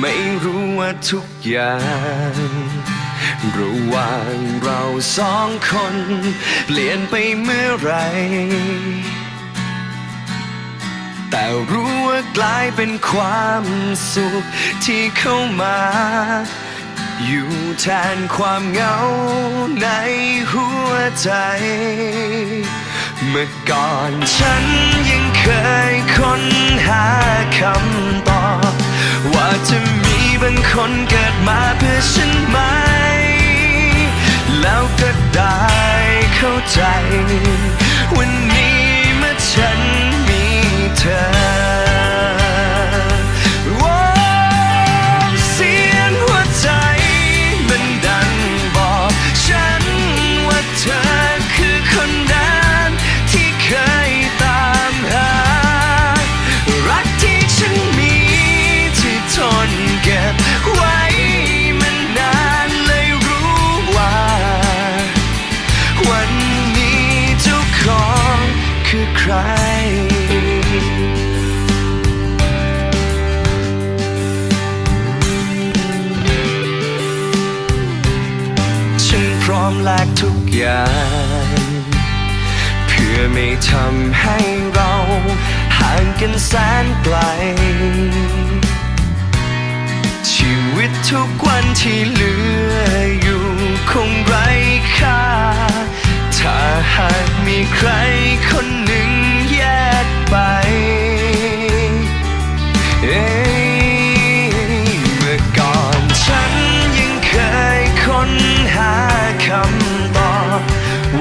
ไม่รู้ว่าทุกอย่าง ระหว่างเราสองคน เปลี่ยนไปเมื่อไร แต่รู้ว่ากลายเป็นความสุขที่เข้ามา อยู่แทนความเหงาในหัวใจเมื่อก่อนฉันยังเคยค้นหาคำ บางคนเกิดมาเพื่อฉันไหม แล้วก็ได้เข้าใจ วันนี้เมื่อฉันมีเธอ คือใคร ฉันพร้อมแลกทุกอย่าง เพื่อไม่ทำให้เราห่างกันแสนไกล ชีวิตทุกวันที่เหลืออยู่คงไร้ค่า ถ้าหากมีใครคนหนึ่งแยกไปเอ้ยเมื่อก่อนฉันยังเคยค้นหาคำตอบ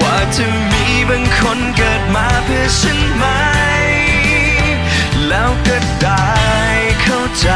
ว่าจะมีบางคนเกิดมาเพื่อฉันไหม แล้วก็ได้เข้าใจ